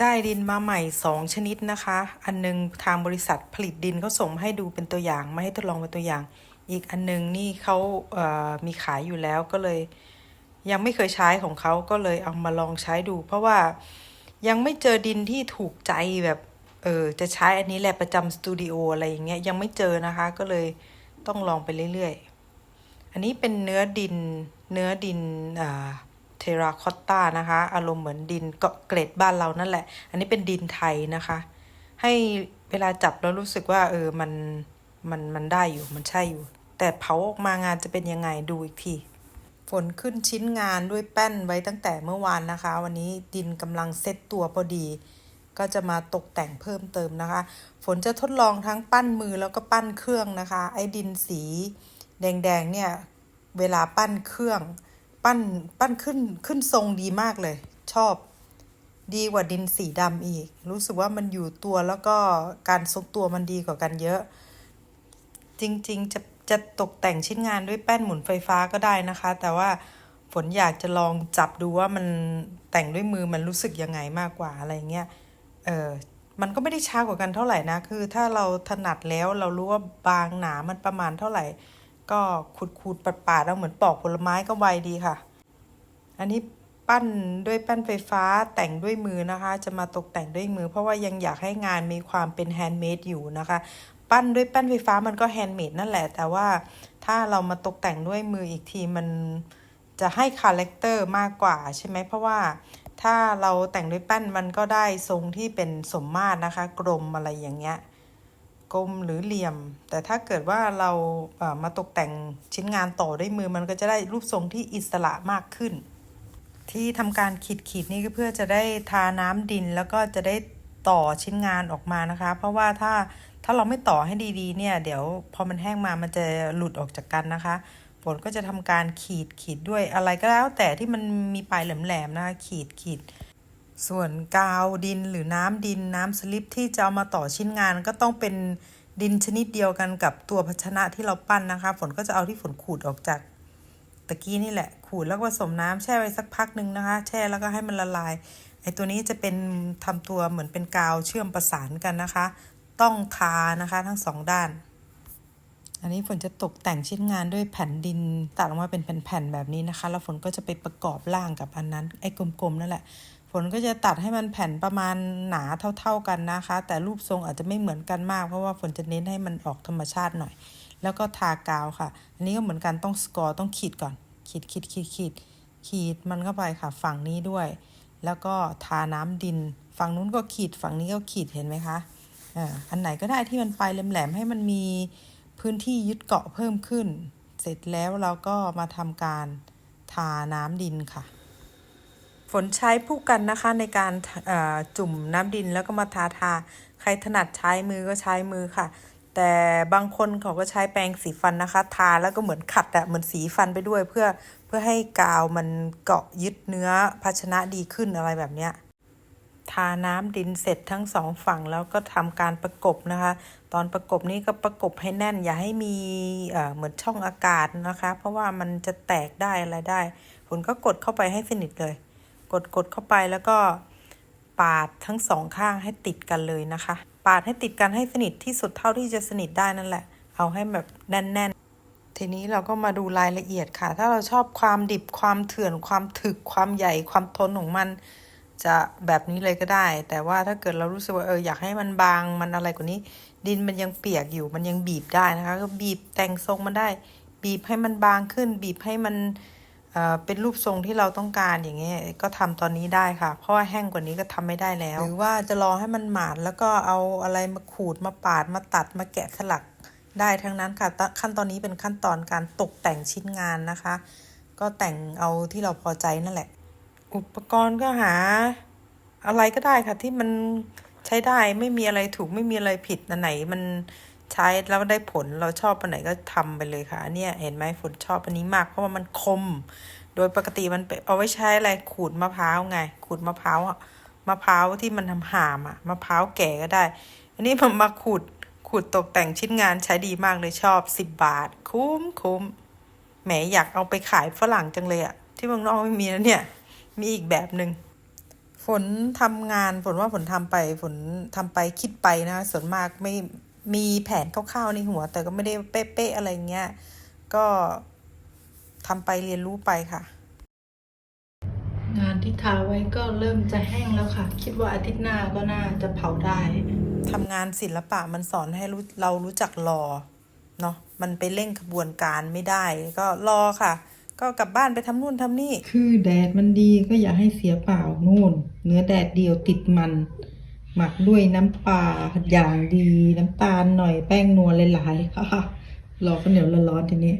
ได้ดินมาใหม่ 2 ชนิดนะคะ อันหนึงทางบริษัทผลิตดินเขาส่งมาให้ดูเป็นตัวอย่างมาให้ทดลองเป็นตัวอย่าง อีกอันหนึงนี่เขาเมีขายอยู่แล้วก็เลย ยังไม่เคยใช้ของเขาก็เลยเอามาลองใช้ดู เพราะว่ายังไม่เจอดินที่ถูกใจแบบเออจะใช้อันนี้แหละประจำสตูดิโออะไรอย่างเงี้ยยังไม่เจอนะคะก็เลยต้องลองไปเรื่อยๆ อันนี้เป็นเนื้อดินเนื้อดินอ่า เทราคอตตานะคะ อารมณ์เหมือนดินเกาะเกรดบ้านเรานั่นแหละ อันนี้เป็นดินไทยนะคะ ให้เวลาจับแล้วรู้สึกว่า เออมันมันมันได้อยู่มันใช่อยู่ แต่เผาออกมางานจะเป็นยังไงดูอีกทีฝนขึ้นชิ้นงานด้วยแป้นไว้ตั้งแต่เมื่อวานนะคะ วันนี้ดินกำลังเซตตัวพอดี ก็จะมาตกแต่งเพิ่มเติมนะคะ ฝนจะทดลองทั้งปั้นมือแล้วก็ปั้นเครื่องนะคะ ไอ้ดินสี แดงๆเนี่ย เวลาปั้นเครื่อง ปั้นปั้นขึ้นขึ้นทรงดีมากเลย ชอบดีกว่าดินสีดำอีก รู้สึกว่ามันอยู่ตัวแล้วก็การทรงตัวมันดีกว่ากันเยอะ จริงๆจะจะตกแต่งชิ้นงานด้วยแป้นหมุนไฟฟ้าก็ได้นะคะ แต่ว่าฝนอยากจะลองจับดูว่ามันแต่งด้วยมือมันรู้สึกยังไงมากกว่าอะไรเงี้ย เออมันก็ไม่ได้ช้ากว่ากันเท่าไหร่นะ คือถ้าเราถนัดแล้วเรารู้ว่าบางหนามันประมาณเท่าไหร่ ก็ขูดขูดปัดปาดๆเอาเหมือนปอกผลไม้ก็ไวดีค่ะ อันนี้ปั้นด้วยแป้นไฟฟ้าแต่งด้วยมือนะคะ จะมาตกแต่งด้วยมือ เพราะว่ายังอยากให้งานมีความเป็นแฮนด์เมดอยู่นะคะ ปั้นด้วยแป้นไฟฟ้ามันก็แฮนด์เมดนั่นแหละ แต่ว่าถ้าเรามาตกแต่งด้วยมืออีกทีมันจะให้คาแรคเตอร์มากกว่าใช่ไหมเพราะว่าถ้าเราแต่งด้วยแป้นมันก็ได้ทรงที่เป็นสมมาตรนะคะ กลมอะไรอย่างเงี้ย ลมหรือเหลี่ยม แต่ถ้าเกิดว่าเรามาตกแต่งชิ้นงานต่อด้วยมือมันก็จะได้รูปทรงที่อิสระมากขึ้น ที่ทำการขีดขีดนี่ก็เพื่อจะได้ทาน้ำดินแล้วก็จะได้ต่อชิ้นงานออกมานะคะ เพราะว่าถ้าถ้าเราไม่ต่อให้ดีๆเนี่ย เดี๋ยวพอมันแห้งมามันจะหลุดออกจากกันนะคะฝนก็จะทำการขีดขีดด้วยอะไรก็แล้วแต่ที่มันมีปลายแหลมๆนะคะขีดขีด ส่วนกาวดินหรือน้ำดินน้ำสลิปที่จะเอามาต่อชิ้นงานก็ต้องเป็นดินชนิดเดียวกันกับตัวภาชนะที่เราปั้นนะคะ ฝนก็จะเอาที่ฝนขูดออกจากตะกี้นี่แหละ ขูดแล้วก็ผสมน้ำแช่ไว้สักพักหนึ่งนะคะ แช่แล้วก็ให้มันละลาย ไอตัวนี้จะเป็นทำตัวเหมือนเป็นกาวเชื่อมประสานกันนะคะ ต้องทานะคะทั้งสองด้าน อันนี้ฝนจะตกแต่งชิ้นงานด้วยแผ่นดินตัดออกมาเป็นแผ่นๆแบบนี้นะคะ แล้วฝนก็จะไปประกอบร่างกับอันนั้น ไอ้กลมๆนั่นแหละฝนก็จะตัดให้มันแผ่นประมาณหนาเท่า ๆกันนะคะ แต่รูปทรงอาจจะไม่เหมือนกันมาก เพราะว่าฝนจะเน้นให้มันออกธรรมชาติหน่อย แล้วก็ทากาวค่ะ อันนี้ก็เหมือนกันต้องสกอร์ต้องขีดก่อน ขีดขีดขีดขีดขีดมันเข้าไปค่ะฝั่งนี้ด้วย แล้วก็ทาน้ำดิน ฝั่งนู้นก็ขีดฝั่งนี้ก็ขีดเห็นไหมคะอ่าอันไหนก็ได้ที่มันปลายแหลมๆให้มันมีพื้นที่ยึดเกาะเพิ่มขึ้น เสร็จแล้วเราก็มาทำการทาน้ำดินค่ะ ฝนใช้ผู้กันนะคะในการจุ่มน้ำดินแล้วก็มาทาทา ใครถนัดใช้มือก็ใช้มือค่ะ แต่บางคนเขาก็ใช้แปรงสีฟันนะคะ ทาแล้วก็เหมือนขัดอะเหมือนสีฟันไปด้วย เพื่อเพื่อให้กาวมันเกาะยึดเนื้อภาชนะดีขึ้นอะไรแบบเนี้ยทาน้ำดินเสร็จทั้งสองฝั่งแล้วก็ทำการประกบนะคะ ตอนประกบนี้ก็ประกบให้แน่น อย่าให้มีเหมือนช่องอากาศนะคะ เพราะว่ามันจะแตกได้อะไรได้ฝนก็กดเข้าไปให้สนิทเลย กดกดเข้าไปแล้วก็ปาดทั้งสองข้างให้ติดกันเลยนะคะ ปาดให้ติดกันให้สนิทที่สุดเท่าที่จะสนิทได้นั่นแหละ เอาให้แบบแน่นๆ ทีนี้เราก็มาดูรายละเอียดค่ะ ถ้าเราชอบความดิบความเถื่อนความถึกความใหญ่ความทนของมันจะแบบนี้เลยก็ได้ แต่ว่าถ้าเกิดเรารู้สึกว่าเอออยากให้มันบางมันอะไรกว่านี้ ดินมันยังเปียกอยู่มันยังบีบได้นะคะ ก็บีบแต่งทรงมันได้ บีบให้มันบางขึ้น บีบให้มัน เอ่อเป็นรูปทรงที่เราต้องการอย่างเงี้ยก็ทำตอนนี้ได้ค่ะ เพราะว่าแห้งกว่านี้ก็ทำไม่ได้แล้ว หรือว่าจะรอให้มันหมาดแล้วก็เอาอะไรมาขูดมาปาดมาตัดมาแกะสลักได้ทั้งนั้นค่ะตขั้นตอนนี้เป็นขั้นตอนการตกแต่งชิ้นงานนะคะ ก็แต่งเอาที่เราพอใจนั่นแหละ อุปกรณ์ก็หา อะไรก็ได้ค่ะที่มันใช้ได้ไม่มีอะไรถูกไม่มีอะไรผิดอันไหนมัน ใช้แล้วได้ผลเราชอบอันไหนก็ทำไปเลยค่ะอันเนี่ยเห็นไหมฝนชอบอันนี้มากเพราะว่ามันคม โดยปกติมันเป็นเอาไว้ใช้อะไรขูดมะพร้าวไง ขูดมะพร้าวอะมะพร้าวที่มันทำหามอะมะพร้าวแก่ก็ได้ อันนี้มันมาขูดขูดตกแต่งชิ้นงานใช้ดีมากเลยชอบสิบบาท คุ้มคุ้มแหมอยากเอาไปขายฝรั่งจังเลยอะที่เมืองนอกไม่มีนะเนี่ย มีอีกแบบหนึ่งฝฝนทำงานฝนว่าฝนทำไปฝนทำไปคิดไปนะส่วนมากไม่ มีแผนคร่าวๆในหัว แต่ก็ไม่ได้เป๊ะๆอะไรเงี้ย ก็ทำไปเรียนรู้ไปค่ะ งานที่ทาไว้ก็เริ่มจะแห้งแล้วค่ะ คิดว่าอาทิตย์หน้าก็น่าจะเผาได้ทำงานศิลปะมันสอนให้รู้เรารู้จักรอเนาะมันไปเร่งขบวนการไม่ได้ก็รอค่ะ ก็กลับบ้านไปทำนู่นทำนี่ คือแดดมันดีก็อย่าให้เสียเปล่านู่น เนื้อแดดเดียวติดมัน หมักด้วยน้ำปลาอย่างดีน้ำตาลหน่อยแป้งนัวหลายๆค่ะรอข้าวเหนียวร้อนๆทีนี้